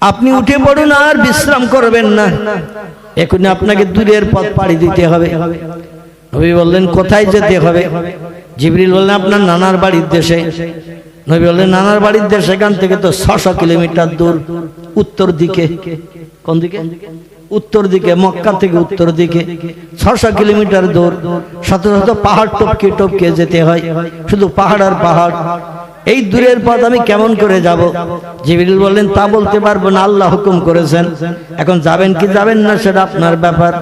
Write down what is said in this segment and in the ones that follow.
আপনি উঠে পড়ুন আর বিশ্রাম করবেন না। এখন আপনাকে দূরের পথ পাড়ি দিতে হবে। নবী বললেন, কোথায় যেতে হবে? জিবরিল বললেন, আপনার নানার বাড়ির দেশে। নবী বললেন, নানার বাড়ির দেশ, এখান থেকে তো ছশো কিলোমিটার দূর। উত্তর দিকে। কোন দিকে? উত্তর দিকে, মক্কা থেকে উত্তর দিকে। ছশো কিলোমিটার দূর। শত শত পাহাড় টপকে টপকে যেতে হয়। শুধু পাহাড় আর পাহাড়। এই দূরের পথ আমি কেমন করে যাব? জিবরিল বললেন, তা বলতে পারব না, আল্লাহ হুকুম করেছেন। এখন যাবেন কি যাবেন না সেটা আপনার ব্যাপার।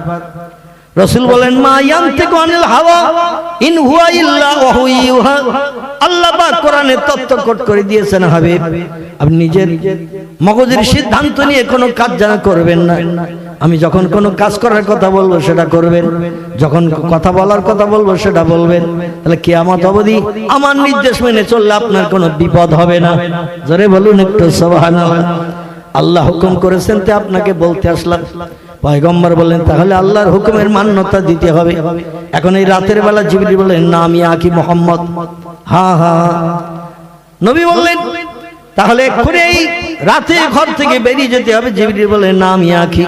রসুল বলেন, মা ইয়ান্তিকু আনিল হাওয়া, ইন হুয়া ইল্লা আল্লাহ কোরআনে তত্ত্ব কোট করে দিয়েছেন, হাবিব, আপনি নিজের মগজের সিদ্ধান্ত নিয়ে কোনো কাজ জানা করবেন না। আমি যখন কোনো কাজ করার কথা বলব, সেটা করবেন। যখন কথা বলার কথা বলব, সেটা বলবেন। তাহলে কিয়ামত অবধি আমার নির্দেশ মেনে চললে আপনার কোনো বিপদ হবে না। জোরে বলুন একটু, সুবহানাল্লাহ। আল্লাহ হুকুম করেছেন তে আপনাকে বলতে আসলাম। পয়গম্বর বললেন, তাহলে আল্লাহর হুকুমের মান্যতা দিতে হবে। এখন এই রাতের বেলা জিবরি বললেন, না, আমি আকি মোহাম্মদ। হা হা। নবী বললেন তাহলে এই রাতে ঘর থেকে বেরিয়ে যেতে হবে। জিবরি বললেন না, আমি আকি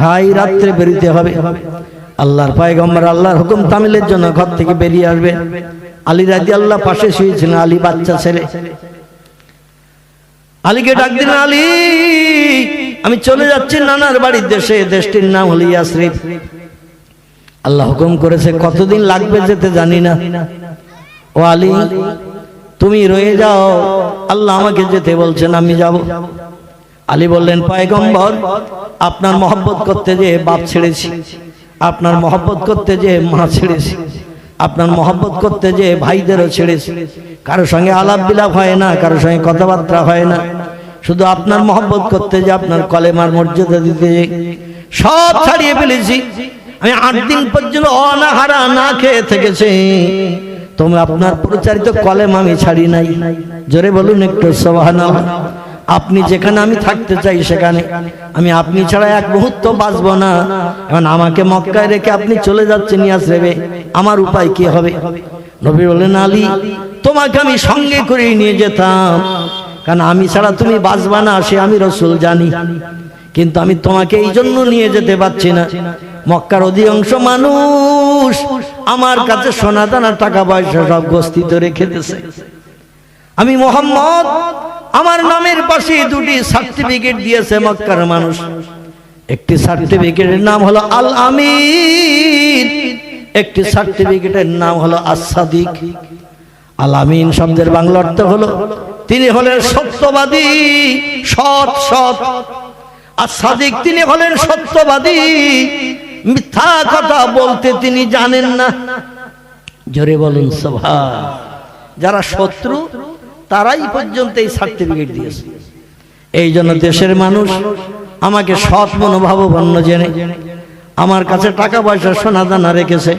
হাই, রাত্রে বেরিতে হবে। আল্লাহর পয়গম্বর, আল্লাহর হুকুম তামিলের জন্য ঘর থেকে বেরিয়ে আসবে। আলী রাজি আল্লাহ পাশে শুয়েছিলেন, আলী বাচ্চা ছেলে। আলীকে ডাক দিন আলী, আমি চলে যাচ্ছি নানার বাড়ির দেশে। দেশটির নাম হল ইয়াসরিফ। আল্লাহ হুকুম করেছে, কতদিন লাগবে যেতে জানি না। ও আলী তুমি রয়ে যাও। আল্লাহ আমাকে যেতে বলছেন, আমি যাব। আলী বললেন, পায়গম্বর, আপনার মহব্বত করতে যে বাপ ছেড়েছি, আপনার মহব্বত করতে যে মা ছেড়েছি, আপনার মহব্বত করতে যে ভাইদেরও ছেড়েছি, কারও সঙ্গে আলাপ বিলাপ হয় না, কারও সঙ্গে কথাবার্তা হয় না। শুধু আপনার মহব্বত করতে যে আপনার কলেমার মর্যাদা দিতে যে সব ছাড়িয়ে ফেলেছি। আমি আট দিন পর্যন্ত অনাহারা না খেয়ে থেকেছি। তুমি আপনার প্রচারিত কলেম আমি ছাড়ি নাই। জোরে বলুন একটু সোহানা আপনি যেখানে আমি থাকতে চাই সেখানে। আমি আপনি ছাড়া এক মুহূর্ত বাঁচবো না। এখন আমাকে মক্কায় রেখে আপনি চলে যাচ্ছেন, ইয়াস রেবে আমার উপায় কি হবে? নবী বললেন, আলী, তোমাকে আমি সঙ্গে করে নিয়ে যেতাম। কারণ আমি ছাড়া তুমি বাঁচবা না, সে আমি রসুল জানি। কিন্তু আমি তোমাকে এই জন্য নিয়ে যেতে পারছি না। মক্কার অধিকাংশ মানুষ আমার কাছে সোনা দানা টাকা পয়সা সব গস্তিত রেখে দিয়েছে। আমি মোহাম্মদ, আমার নামের পাশে দুটি সার্টিফিকেট দিয়েছে মক্কার মানুষ। একটি সার্টিফিকেটের নাম হলো আল আমির একটি সার্টিফিকেটের নাম হলো আসাদিক আল আমিন শব্দের বাংলা অর্থ হলো, তিনি হলেন সত্যবাদী, সৎ সৎ। আর সাদিক, তিনি হলেন সত্যবাদী মিথ্যা কথা বলতে তিনি জানেন না। জোরে বলুন সভা যারা শত্রু, তারাই পর্যন্ত এই সার্টিফিকেট দিয়েছে। এই জন্য দেশের মানুষ আমাকে সৎ মনোভাবপন্ন জেনে। আমার কাছে টাকা পয়সা সোনা দানা রেখেছে।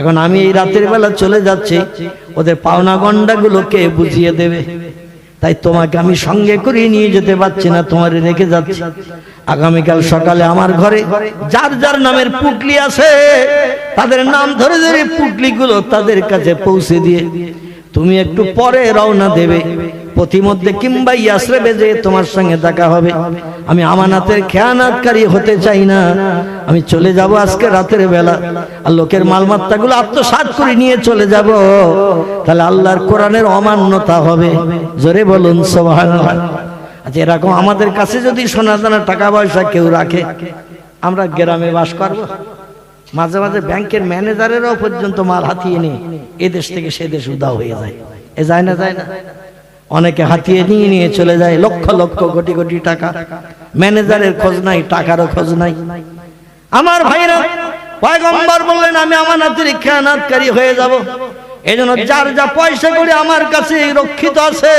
এখন আমি এই রাতের বেলা চলে যাচ্ছি। ওদের পাওনা গন্ডাগুলো কে বুঝিয়ে দেবে। তাই তোমাকে আমি সঙ্গে করে নিয়ে যেতে পারছি না, তোমার রেখে যাচ্ছি। আগামীকাল সকালে আমার ঘরে যার যার নামের পুটলি আছে, তাদের নাম ধরে ধরে পুটলিগুলো তাদের কাছে পৌঁছে দিয়ে, তুমি একটু পরে রওনা দেবে। প্রতিমধ্যে কিংবা ইয়াসরেবে যে তোমার সঙ্গে দেখা হবে, আমি আমানাতের খেয়ানাতকারী হতে চাই না। আমি চলে যাব আজকে রাতের বেলা আর লোকের মালমাত্তাগুলো আত্মসাৎ করে নিয়ে চলে যাব। তাহলে আল্লাহর কোরআনের অমান্যতা হবে। জোরে বলুন, সুবহানাল্লাহ। আচ্ছা এরকম আমাদের কাছে যদি সোনা দানা টাকা পয়সা কেউ রাখে, আমরা গ্রামে বাস করব। মাঝে মাঝে ব্যাংকের ম্যানেজারেরাও পর্যন্ত মাল হাতিয়ে নিয়ে এদেশ থেকে সে দেশ উদাও হয়ে যায়। এ যায় না যায় না। অনেকে হাতিয়ে নিয়ে নিয়ে চলে যায়, লক্ষ লক্ষ কোটি কোটি টাকা। ম্যানেজারের খোঁজ নাই, টাকারও খোঁজ নাই। আমার ভাইরা পয়গম্বর বললেন, আমি আমানাতের খেয়ানাতকারী হয়ে যাব। এই জন্য যার যা পয়সা করে আমার কাছে রক্ষিত আছে,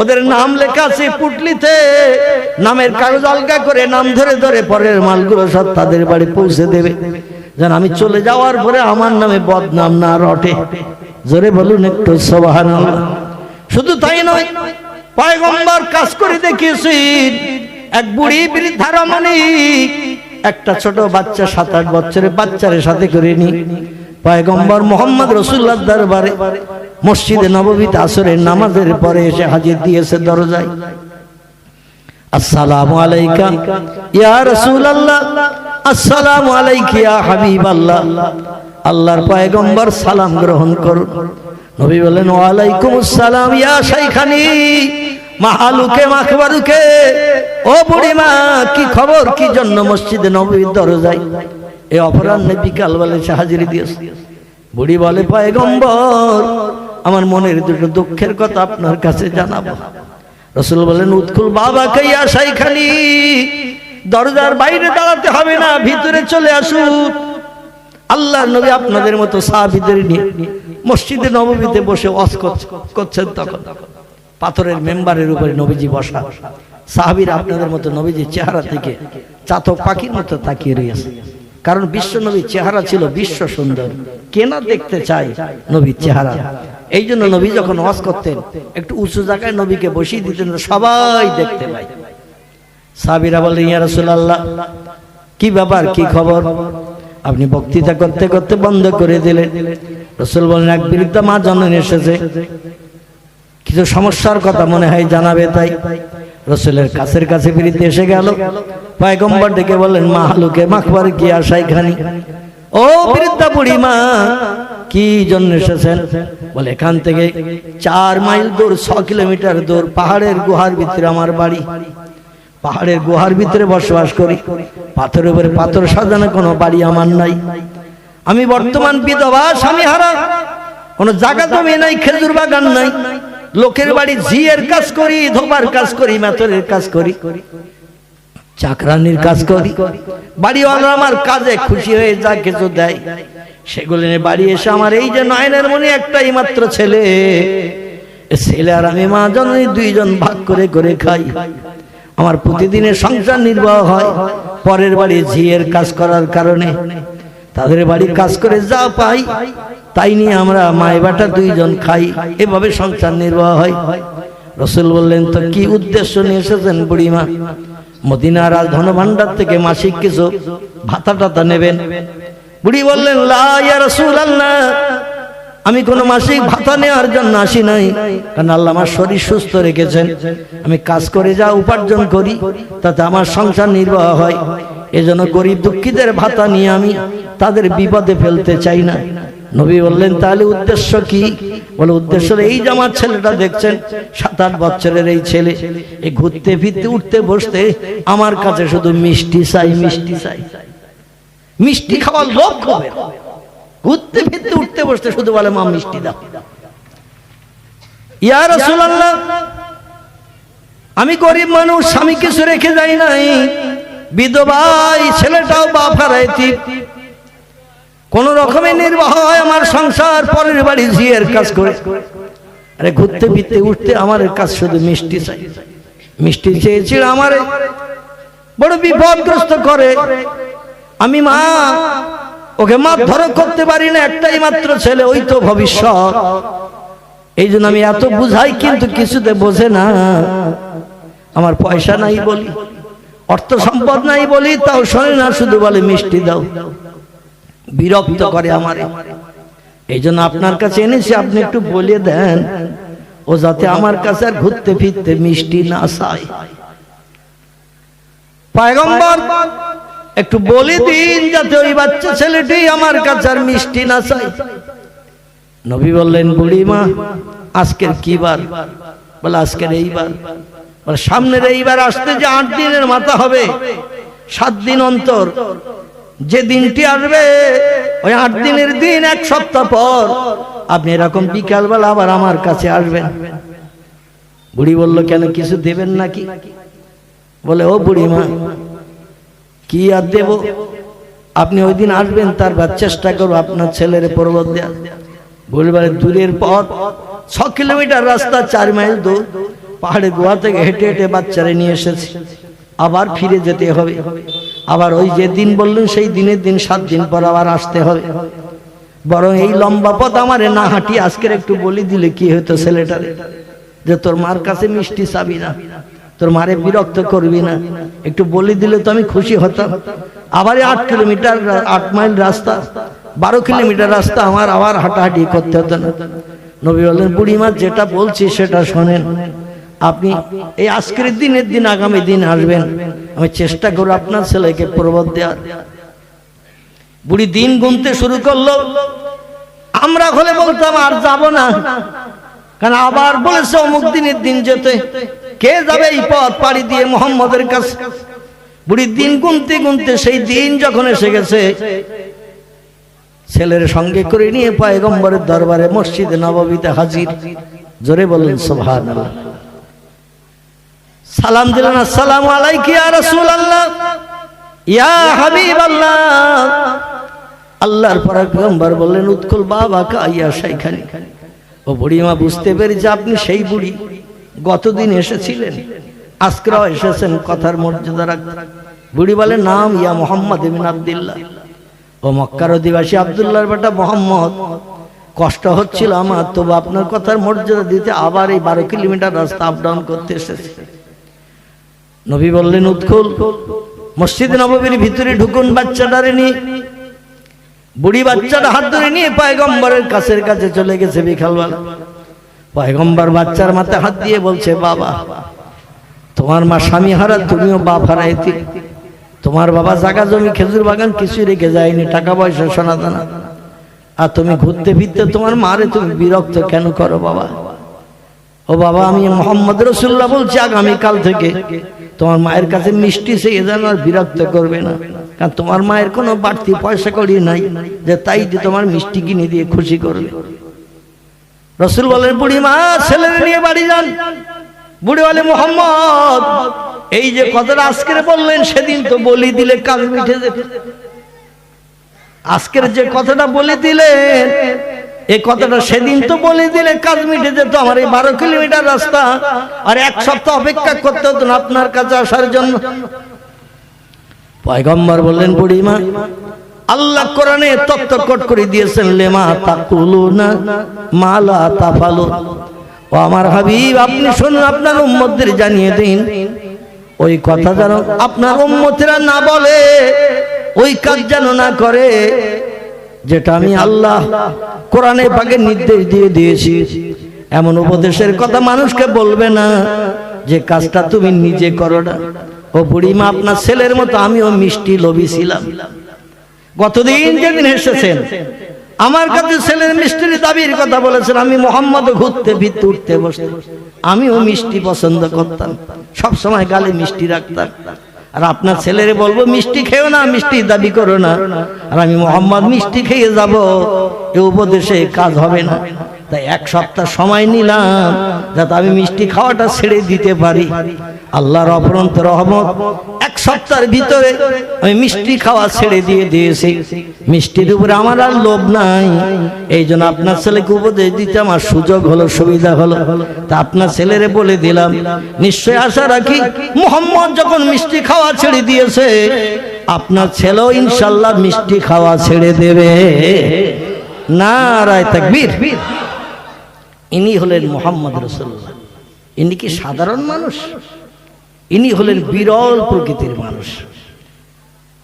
ওদের নাম লেখা আছে পুটলিতে। নামের কাগজ আলগা করে নাম ধরে ধরে পরের মালগুলো সব তাদের বাড়ি পৌঁছে দেবে। যেন আমি চলে যাওয়ার পরে আমার নামে বদনাম না রটে। জোরে বলুন একটু সবাহান শুধু তাই নয় পয়গম্বর কাজ করে দেখিয়েছি। এক বুড়ি বৃদ্ধা রমণী একটা ছোট বাচ্চা সাত আট বছরের বাচ্চারের সাথে করে নি। পয়গম্বর মোহাম্মদ রসুল্লাহ দরবারে মসজিদে নববীতে আসরের নামাজের পরে এসে হাজির দিয়েছে দরজায়। আসসালামু আলাইকা ইয়া রাসূলুল্লাহ আসসালামু আলাইকা ইয়া হাবিবাল্লাহ। আল্লাহর পয়গম্বর সালাম গ্রহণ করুন। নবী বলেন ওয়ালাইকুম আসসালাম, ইয়া শাইখানি, মাহালুকে, মাখবারুকে। ও বুড়িমা, কি খবর? কি জন্য মসজিদে নবীর দরজায় এই অপরাহ্নে বিকাল বলে এসে হাজিরি দিয়েছে? বুড়ি বলে, পয়গম্বর, আমার মনের দুটো দুঃখের কথা আপনার কাছে জানাব। রসুল বলেন উৎকুল বাবা কাইয়া সাইখানি দরজার বাইরে দাঁড়াতে হবে না, ভিতরে চলে আসুন আল্লাহ নবী আপনাদের মতো সাহাবিদের নিয়ে মসজিদে নবমীতে বসে অস করছেন তখন। পাথরের মেম্বারের উপরে নবীজি বসা। সাহাবির আপনাদের মতো নবীজির চেহারা থেকে চাতক পাখির মতো তাকিয়ে রয়েছে। কারণ বিশ্ব নবীর চেহারা ছিল বিশ্ব সুন্দর। কেনা দেখতে চাই নবীর চেহারা? এই জন্য নবী যখন ওয়াজ করতেন, একটু উঁচু জায়গায় নবীকে বসিয়ে দিতেন, সবাই দেখতে পায়। সাবিরা বললেন, ইয়া রাসূলুল্লাহ, কি ব্যাপার? কি খবর? আপনি বক্তৃতা করতে করতে বন্ধ করে দিলেন। রসুল বলেন, এক বিরুদ্ধে মা জননী এসেছে। কিছু সমস্যার কথা মনে হয় জানাবে তাই। রসুলের কাছের কাছে বিরুদ্ধে এসে গেল। পয়গম্বর ডেকে বললেন, মা হালুকে মাখবার কি আশাই খানি? ও বৃদ্ধা বুড়ি মা, কি জন্য এসেছেন? বলে, এখান থেকে চার মাইল দূর, ছ কিলোমিটার দূর, পাহাড়ের গুহার ভিতরে আমার বাড়ি। পাহাড়ের গুহার ভিতরে বসবাস করি। পাথরের উপরে পাথর সাজানো কোনো বাড়ি আমার নাই। আমি বর্তমান বিধবা স্বামী হারা কোনো জায়গা জমি নাই, খেজুর বাগান নাই। লোকের বাড়ি ঝিয়ের কাজ করি, ধোবার কাজ করি মেথরের কাজ করি। চাকরানির কাজ করি। বাড়িওয়ালা আমার কাজে খুশি হয়ে যা কিছু দেয়। সেগুলো নিয়ে বাড়ি এসে আমার এই যে নয়নের মনে একটাই মাত্র ছেলে। ছেলে আর আমি মা জননী দুইজন ভাগ করে করে খাই। আমার প্রতিদিনের সংসার নির্বাহ হয়। পরের বাড়ি ঝিয়ের কাজ করার কারণে। তাদের বাড়ি কাজ করে যা পাই, তাই নিয়ে আমরা মায় বাটা দুইজন খাই। এভাবে সংসার নির্বাহ হয়। রসুল বললেন, তো কি উদ্দেশ্য নিয়ে এসেছেন বুড়িমা? মদিনার আজ ধনভাণ্ডার থেকে মাসিক কিছু ভাতা টাতা নেবেন। বুড়ি বললেন, লা ইয়া রাসূলুল্লাহ। আমি কোনো মাসিক ভাতা নেওয়ার জন্য আসি নাই। কারণ আল্লাহ আমার শরীর সুস্থ রেখেছেন। আমি কাজ করে যা উপার্জন করি, তাতে আমার সংসার নির্বাহ হয়। এজন্য গরিব দুঃখীদের ভাতা নিয়ে আমি তাদের বিপদে ফেলতে চাই না। নবী বললেন, তাহলে উদ্দেশ্য কি? বলে, উদ্দেশ্য এই যে আমার ছেলেটা দেখছেন সাত আট বছরের এই ছেলে। এই ঘুরতে, ফিরতে, উঠতে, বসতে আমার কাছে শুধু মিষ্টি চাই মিষ্টি চাই। মিষ্টি খাওয়ার লোক হবে ঘুরতে ফিরতে উঠতে বসতে শুধু বলে, মা, মিষ্টি দাও। ইয়া রাসূলুল্লাহ, আমি গরিব মানুষ, স্বামী কিছু রেখে যাই নাই। বিধবাই ছেলেটাও বাপ হারাইতি কোন রকমে নির্বাহ হয় আমার সংসার, পরের বাড়ি ঝিয়ের কাজ করে। আরে ঘুরতে ফিরতে উঠতে আমার কাজ শুধু মিষ্টি চাই। মিষ্টি চেয়েছিল আমারে। বড় বিপদগ্রস্ত করে। আমি মা ওকে মারধর করতে পারি না, একটাই মাত্র ছেলে, ওই তো ভবিষ্যৎ। এই জন্য আমি এত বুঝাই, কিন্তু কিছুতে বোঝে না। আমার পয়সা নাই বলি, অর্থ সম্পদ নাই বলি, তাও শোনে না, শুধু বলে, মিষ্টি দাও। বিরক্ত করে আমার। এই জন্য আপনার কাছে এনেছি, আপনি একটু বলে দেন। ও যাতে আমার কাছে আর ঘুরতে ফিরতে মিষ্টি না চায়। পায়গম্বর একটু বলে দিন যাতে ওই বাচ্চা ছেলেটি আমার কাছে আর মিষ্টি না চাই নবী বললেন, বুড়িমা, আজকের কি বার? বলে, আজকের এইবার বলে, সামনের এইবার আসতে যে আট দিনের মাথা হবে, সাত দিন অন্তর। যে দিনটি আসবে, ওই আট দিনের দিন, এক সপ্তাহ পর আপনি এরকম বিকালবেলা আবার আমার কাছে আসবেন। বুড়ি বলল, কেন, কিছু দেবেন নাকি? বলে, ও বুড়িমা কি আর দেব? আপনি ওই দিন আসবেন তারপর চেষ্টা করব, আপনার ছেলের পর্বত বলবার দূরের পথ, ছ কিলোমিটার রাস্তা, চার মাইল দূর, পাহাড়ে গোয়া থেকে হেঁটে হেঁটে বাচ্চারা নিয়ে এসেছে। আবার ফিরে যেতে হবে। আবার ওই যে দিন বললেন, সেই দিনের দিন, সাত দিন পর আবার আসতে হবে। বরং এই লম্বা পথ আমারে না হাঁটি আজকের একটু বলি দিলে কি হতো ছেলেটারে? যে তোর মার কাছে মিষ্টি চাবি না। তোর মারে বিরক্ত করবি না। একটু বলে দিলে তো আমি খুশি হতাম। আবার আট কিলোমিটার আট মাইল রাস্তা, বারো কিলোমিটার রাস্তা আমার আবার হাঁটাহাঁটি করতে হতো না। নবী বললেন, বুড়িমা, যেটা বলছি সেটা শোনেন। আপনি এই আজকের দিনের দিন, আগামী দিন আসবেন। আমি চেষ্টা করব আপনার ছেলেকে প্রবোধ দেওয়ার। বুড়ি দিন গুনতে শুরু করল। আমরা হলে বলতাম, আর যাব না। কারণ আবার বলেছে, অমুক দিনের দিন যেতে। কে যাবে এই পথ পাড়ি দিয়ে মোহাম্মদের কাছে? বুড়ি দিন গুনতে গুনতে সেই দিন যখন এসে গেছে, ছেলের সঙ্গে করে নিয়ে পয়গম্বরের দরবারে মসজিদে নববীতে হাজির। জোরে বললেন সোভান সালাম দিলেন, আসসালামু আলাইকি ইয়া রাসূলুল্লাহ, ইয়া হাবিবাল্লাহ। আল্লাহর পয়গম্বর বললেন, উৎকুল বাবা কাইয়া শাইখানি। ও বুড়িমা, বুঝতে পেরেছে আপনি সেই বুড়ি। গতদিন এসেছিলেন। আজকেও এসেছেন কথার মর্যাদা রাখতে। বুড়ি বলে, নাম ইয়া মোহাম্মদ ইবিন আব্দুল্লাহ। ও মক্কার অধিবাসী আবদুল্লাহর বেটা মোহাম্মদ। কষ্ট হচ্ছিল আমার, তবু আপনার কথার মর্যাদা দিতে আবার এই বারো কিলোমিটার রাস্তা আপ ডাউন করতে এসেছে। নবী বললেন উৎকুল মসজিদ নবীর ভিতরে ঢুকুন বাচ্চাটারে নিয়ে। বুড়ি বাচ্চাটা হাত ধরে নিয়ে পয়গম্বরের কাছের কাছে চলে গেছে বিকালবেলা। পয়গম্বর বাচ্চার মাথায় হাত দিয়ে বলছে, বাবা, তোমার মা স্বামী হারা, তুমিও বাপ হারাইতে তোমার বাবা জাগা জমি, খেজুর বাগান কিছুই রেখে যায়নি, টাকা পয়সা, সোনা দানা। আর তুমি ঘুরতে ফিরতে তোমার মারে তুমি বিরক্ত কেন করো, বাবা? ও বাবা, আমি মোহাম্মদ রসুল্লাহ বলছি, আগামীকাল থেকে তোমার মায়ের কাছে মিষ্টি সে যেন আর বিরক্ত করবে না। কারণ তোমার মায়ের কোনো বাড়তি পয়সা করি নাই, যে তাই যে তোমার মিষ্টি কিনে দিয়ে খুশি করবে। রসুল বলেন, বুড়ি মা নিয়ে বাড়ি যান। বুড়ি বলে, মোহাম্মদ, এই যে কথাটা আজকের বললেন, সেদিন তো বলি দিলে কাজ মিঠে যেত। আজকের যে কথাটা বলে দিলেন, এই কথাটা সেদিন তো বলে দিলে কাজ মিটে যেত। আমার এই বারো কিলোমিটার রাস্তা, আর এক সপ্তাহ অপেক্ষা করতে হতো না আপনার কাছে আসার জন্য। পয়গম্বর বললেন বুড়িমা আল্লাহ কোরআনে তত্ত্ব কট করে দিয়েছেন, লেমা তাকুলু না মালা তাফালু ও আমার হাবিব, আপনি শুনুন, আপনার উম্মতদের জানিয়ে দিন। ওই কথা যেন আপনার উম্মতেরা না বলে, ওই কাজ যেন না করে, যেটা আমি আল্লাহ কোরআনে পাকে নির্দেশ দিয়ে দিয়েছি। এমন উপদেশের কথা মানুষকে বলবে না, যে কাজটা তুমি নিজে করো না। ও বুড়িমা, আপনার ছেলের মতো আমিও মিষ্টি লোভী ছিলাম। গতদিন যেদিন এসেছেন আমার কাছে ছেলের মিষ্টির দাবির কথা বলেছেন আমি মোহাম্মদ ঘুরতে ভিত্তি উঠতে বসতে আমিও মিষ্টি পছন্দ করতাম। সব সময় গালে মিষ্টি রাখতাম। আর আপনার ছেলের বলব মিষ্টি খেও না মিষ্টি দাবি করো না। আর আমি মোহাম্মদ মিষ্টি খেয়ে যাব। উপদেশে কাজ হবে না। তাই এক সপ্তাহ সময় নিলাম, যাতে আমি মিষ্টি খাওয়াটা ছেড়ে দিতে পারি। আল্লাহর অপরন্ত রহমত, এক সপ্তাহের ভিতরে আমি মিষ্টি খাওয়া ছেড়ে দিয়ে দিয়েছি। মিষ্টির উপরে আমার আর লোভ নাই। এই জন্য আপনার ছেলেকে উপদেশ দিতে আমার সুযোগ হলো, সুবিধা হলো। তা আপনার ছেলেরে বলে দিলাম, নিশ্চয় আশা রাখি মোহাম্মদ যখন মিষ্টি খাওয়া ছেড়ে দিয়েছে, আপনার ছেলেও ইনশাল্লাহ মিষ্টি খাওয়া ছেড়ে দেবে। না রায় তাকবীর। ইনি হলেন মোহাম্মদ রসুল্লাহ ইনি কি সাধারণ মানুষ? ইনি হলেন বিরল প্রকৃতির মানুষ।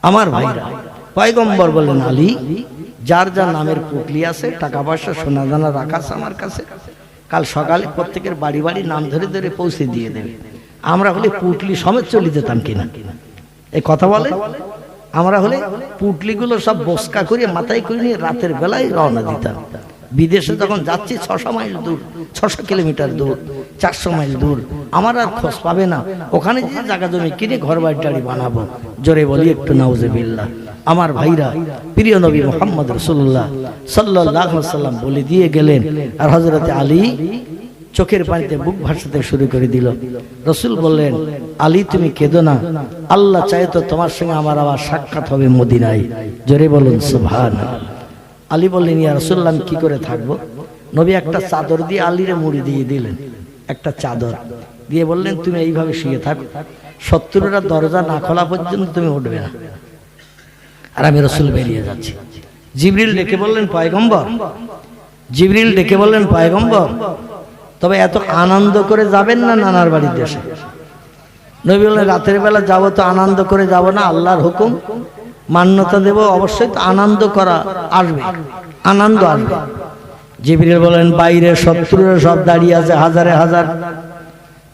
আমার ভাইরা পয়গম্বর বলেন আলী যার যার নামের পুকলি আছে টাকা পয়সা সোনা দানা রাখা আছে আমার কাছে কাল সকালে প্রত্যেকের বাড়ি বাড়ি নাম ধরে ধরে পৌঁছে দিয়ে দেবে। আমরা হলে পুটলি সমেত চলে যেতাম কিনা? এই কথা বলে? আমরা হলে পুটলিগুলো সব বসকা করে মাথায় করে নিয়ে রাতের বেলায় রওনা দিতাম। বিদেশে যখন যাচ্ছি, ছশো মাইল দূর, ছশো কিলোমিটার দূর, চারশো মাইল দূর, আমার আর খোঁজ পাবে না। ওখানে যে জায়গা জমি কিনে ঘর বাড়ি টাড়ি বানাবো, জোরে বলি একটু নাউজেবিল্লাহ। আমার ভাইরা, প্রিয় নবী মোহাম্মদ রসুল্লাহ সাল্লাহ সাল্লাম বলে দিয়ে গেলেন, আর হজরতে আলী চোখের পানিতে বুক ভাসাতে শুরু করে দিল। রসুল বললেন আলী তুমি কেঁদো না। আল্লাহ চাই তো তোমার সঙ্গে আমার আবার সাক্ষাৎ হবে মদিনায়। জোরে বলুন সুভান আলী বললেন ইয়া রসুল্লাহ আমি কি করে থাকব? নবী একটা চাদর দিয়ে আলীরে মুড়ি দিয়ে দিলেন। একটা চাদর। দিয়ে বললেন তুমি এইভাবে শুয়ে থাকো। শত্রুরা দরজা না খোলা পর্যন্ত তুমি উঠবে না। আর আমি রসুল বেরিয়ে যাচ্ছি। জিবরিল ডেকে বললেন পয়গম্বর। জিবরিল ডেকে বললেন পয়গম্বর। তবে এত আনন্দ করে যাবেন না নানার বাড়ির দেশে? নবী বললেন, রাতের বেলা যাব তো আনন্দ করে যাব না, আল্লাহর হুকুম। মান্যতা দেব, অবশ্যই তো আনন্দ করা আসবে, আনন্দ আসবে। জিবরিল বলেন বাইরে শত্রুরা সব দাঁড়িয়ে আছে, হাজারে হাজার।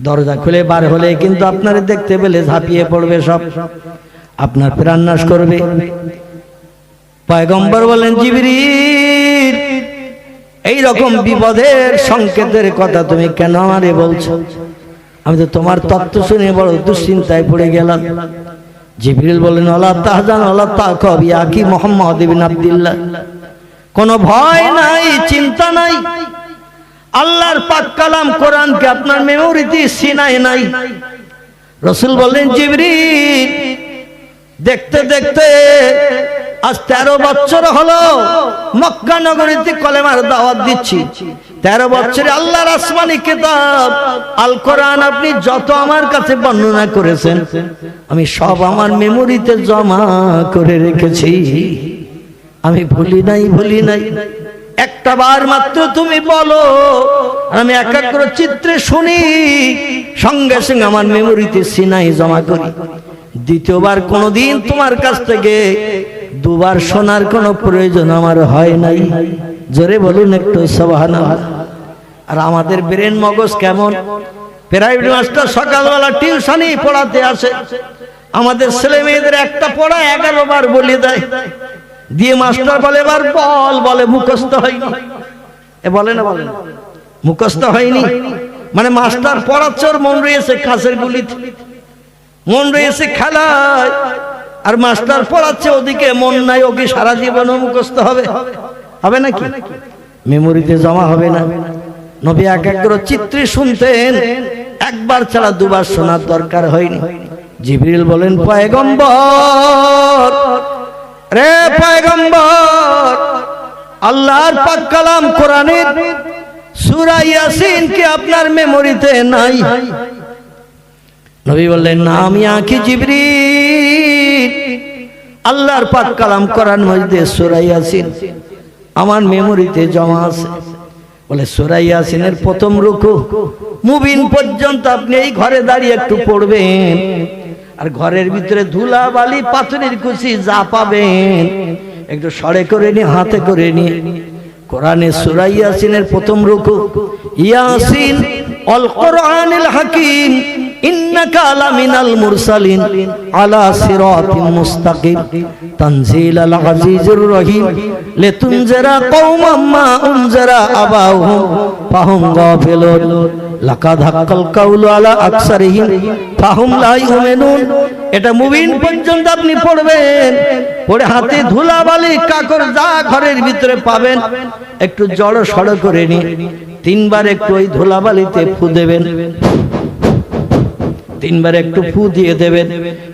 দরজা খুলে বার হলে কিন্তু আপনারে দেখতে পেলে ঝাঁপিয়ে পড়বে সব। আপনার প্রাণ নাশ করবে। পয়গম্বর বলেন, জিবরিল! এই রকম বিপদের সংকেতের কথা তুমি কেন আমারে বলছো? আমি তো তোমার তত্ত্ব শুনে বড় দুশ্চিন্তায় পড়ে গেলাম। জিবরিল বলেন আল্লাহ তাহজান আল্লাহ তাকব ইয়া কি মোহাম্মদ বিন আব্দুল্লাহ। কোনো ভয় নাই চিন্তা নাই। আল্লাহর পাক কালাম কোরআনকে আপনার মেমোরিতে সিনাই নাই। রসুল বললেন জিবরিল দেখতে দেখতে আজ তেরো বছর হলো মক্কা নগরীতে কলেমার দাওয়াত দিচ্ছি। তেরো বছরে আল্লাহর আসমানি কিতাব আল কোরআন আপনি যত আমার কাছে বর্ণনা করেছেন, আমি সব আমার মেমোরিতে জমা করে রেখেছি। আমি ভুলি নাই ভুলি নাই। একটা বার মাত্র তুমি বলো আমি একাগ্র চিত্রে শুনি, সঙ্গে সঙ্গে আমার মেমোরিতে সিনাই জমা করি। দ্বিতীয়বার কোনোদিন তোমার কাছ থেকে দুবার শোনার কোনো প্রয়োজন আমার হয় নাই। জোরে বলুন একটু সবাহানা আর আমাদের ব্রেন মগজ কেমন? প্রাইভেট মাস্টার সকালবেলা টিউশনই পড়াতে আসে। আমাদের ছেলে মেয়েদের একটা পড়া এগারো বার বলে দেয়। দিয়ে মাস্টার বলে এবার বল। বলে মুখস্থ হয়নি। এ বলে না বলে মুখস্থ হয়নি। মানে মাস্টার পড়াচ্ছে মন রয়েছে কাছের গুলিতে। মন রয়েছে খেলায়। আর মাস্টার পড়াচ্ছে ওদিকে মন নাই ওকে সারা জীবন মুখস্থ হবে। হবে নাকি? মেমোরিতে জমা হবে না। নবী এক এক করে চিত্রে শুনতেন একবার ছাড়া দুবার শোনার দরকার হয়নি। জিবরিল বলেন পয়গম্বর রে পয়গম্বর আল্লাহর পাক কালাম কোরআনের সূরা ইয়াসিন কি আপনার মেমোরিতে নাই? নবী বললেন, না, আমি আঁকি জিবরিল। আল্লাহর পাক কালাম কোরআন মধ্যে সূরা ইয়াসিন। আমার মেমোরিতে জমা আছে। বলে, সূরা ইয়াসিনের প্রথম রুকু। মুবিন পর্যন্ত আপনি এই ঘরে দাঁড়িয়ে একটু পড়বেন। আর ঘরের ভিতরে ধুলা বালি পাথরের কুচি যা পাবেন, একটু সরে করে নিয়ে, হাতে করে নিয়ে। কোরআনে সূরা ইয়াসিনের প্রথম রুকু। ইয়াসিন অল কোরআনিল হাকিম। ইন্নাকা মুরসালিন আলা মা আলা এটা মুবিন পর্যন্ত আপনি পড়বেন। পড়ে হাতে ধুলাবালি কাকর যা ঘরের ভিতরে পাবেন। একটু জড়ো সড়ো করে নিয়ে তিনবার একটু ওই ধুলাবালিতে ফু দেবেন। তিনবার একটু ফু দিয়ে দেবেন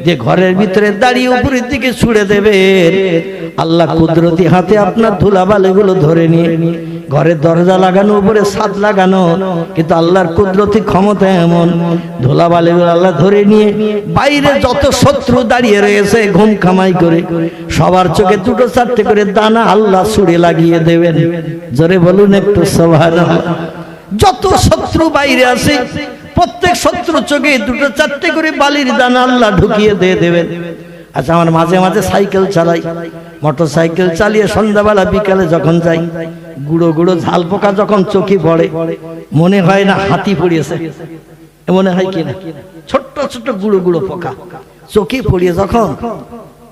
যে ঘরের ভিতরে দাঁড়িয়ে উপরের দিকে ছুড়ে দেবেন আল্লাহ কুদরতি হাতে আপনার ধুলাবালিগুলো ধরে নিয়ে ঘরের দরজা লাগানো, উপরে ছাদ লাগানো, কিন্তু আল্লাহর কুদরতি ক্ষমতা এমন। ধুলাবালিগুলো আল্লাহ ধরে নিয়ে, বাইরে যত শত্রু দাঁড়িয়ে রয়েছে ঘুম খামাই করে, সবার চোখে দুটো চারটে করে দানা আল্লাহ ছুড়ে লাগিয়ে দেবেন। জোরে বলুন একটু সবার যত শত্রু বাইরে আছে প্রত্যেক শত্রু চোখে দুটো চারটে করে বালির দানা আল্লাহ ঢুকিয়ে দিয়ে দেবেন। আচ্ছা আমার মাঝে মাঝে সাইকেল চালাই। মোটর সাইকেল চালিয়ে সন্ধ্যাবেলা, বিকালে যখন যাই, গুঁড়ো গুঁড়ো ঝাল পোকা যখন চোখে পড়ে, মনে হয় না হাতি পড়িয়েছে। মনে হয় কিনা ছোট্ট ছোট্ট গুঁড়ো গুঁড়ো পোকা চোখে পড়িয়ে যখন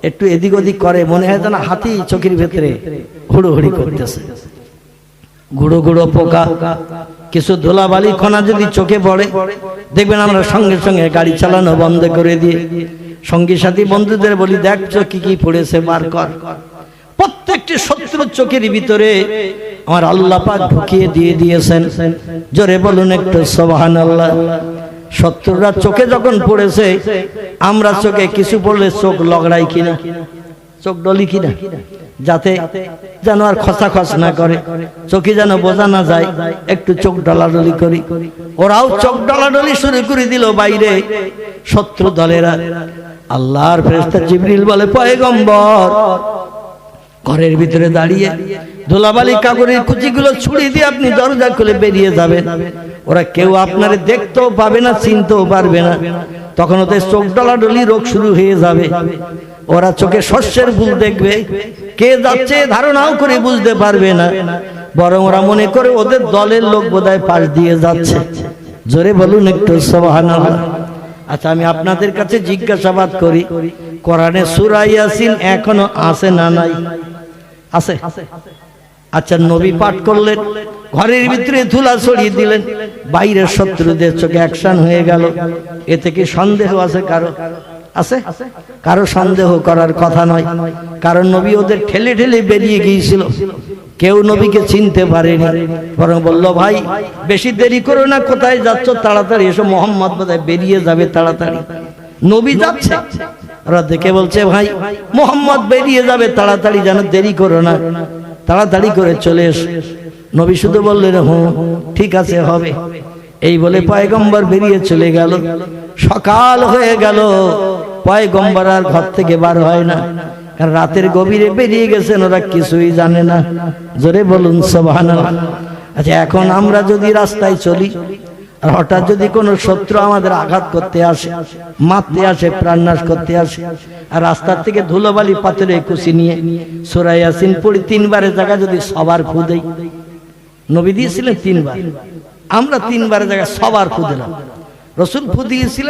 একটু এদিক ওদিক করে, মনে হয় যেন হাতি চোখের ভেতরে হুড়োহুড়ি করতেছে। গুঁড়ো গুঁড়ো পোকা, কিছু ধুলাবালি কণা যদি চোখে পড়ে, দেখবেন আমরা সঙ্গে সঙ্গে গাড়ি চালানো বন্ধ করে দিয়ে, সঙ্গী সাথী বন্ধুদের বলি দেখছ কি কি পড়েছে, বার কর। প্রত্যেকটি শত্রু চোখের ভিতরে আমার আল্লাহ পাক ঢুকিয়ে দিয়ে দিয়েছেন। জোরে বলুন একটু সোবাহান আল্লাহ শত্রুরা চোখে যখন পড়েছে, আমরা চোখে কিছু পড়লে চোখ লগড়াই কিনা? চোখ ডলি কিনা? যাতে যেন আর খসা খস না করে। চোখে যেন বোঝা না যায়, একটু চোখ ডলাডলি করি। ওরাও চোখ ডলাডলি শুরু করে দিল বাইরে। শত্রু দলেরা আল্লাহর ফেরেশতা জিবরিল বলে, পয়গম্বর, ঘরের ভিতরে দাঁড়িয়ে ধুলাবালি কাগরের কুচিগুলো ছুড়ি দিয়ে আপনি দরজা খুলে বেরিয়ে যাবেন। ওরা কেউ আপনারে দেখতেও পাবে না, চিনতেও পারবে না। তখন ওদের চোখ ডলাডলি রোগ শুরু হয়ে যাবে। ওরা চোখে শস্যের ভুল দেখবে। কে যাচ্ছে ধারণাও করে বুঝতে পারবে না। বরং ওরা মনে করে ওদের দলের লোক বোধহয় পাশ দিয়ে যাচ্ছে। জোরে বলুন একটু, সুবহানাল্লাহ। আচ্ছা আমি আপনাদের কাছে জিজ্ঞাসাবাদ করি, কোরআনে সূরা ইয়াসিন এখনও আছে না নাই? আছে? আচ্ছা নবী পাঠ করলেন, ঘরের ভিতরে ধুলা ছড়িয়ে দিলেন, বাইরের শত্রুদের চোখে অ্যাকশন হয়ে গেল। এতে কি সন্দেহ আছে কারও? আছে? কারও সন্দেহ করার কথা নয়। কারণ নবী ওদের ঠেলে ঠেলে বেরিয়ে গিয়েছিল। কেউ নবীকে চিনতে পারেনি। বরং বলল ভাই বেশি দেরি করো না কোথায় যাচ্ছ? তাড়াতাড়ি এসো মোহাম্মদ বোধহয় বেরিয়ে যাবে তাড়াতাড়ি। নবী যাচ্ছে। ওরা দেখে বলছে ভাই মোহাম্মদ বেরিয়ে যাবে তাড়াতাড়ি যেন দেরি করো না। তাড়াতাড়ি করে চলে এস। নবী শুধু বললেন হুঁ ঠিক আছে হবে। এই বলে পয়গম্বর বেরিয়ে চলে গেল। সকাল হয়ে গেল। পয়গম্বর আর ঘর থেকে বার হয় না। কারণ রাতের গভীরে বেরিয়ে গেছেন ওরা কিছুই জানে না। জোরে বলুন সুবহানাল্লাহ। আচ্ছা এখন আমরা যদি রাস্তায় চলি আর হঠাৎ যদি কোনো শত্রু আমাদের আঘাত করতে আসে মারতে আসে প্রাণনাশ করতে আসে আর রাস্তার থেকে ধুলোবালি পাথরে কুচি নিয়ে সোরাই আসিন পড়ি তিনবারের জায়গা যদি সবার খুদেই নবী দিয়েছিলেন তিনবার। আমরা তিনবারের জায়গায় সবার খুদেলাম রসুল ফু দিয়েছিলেন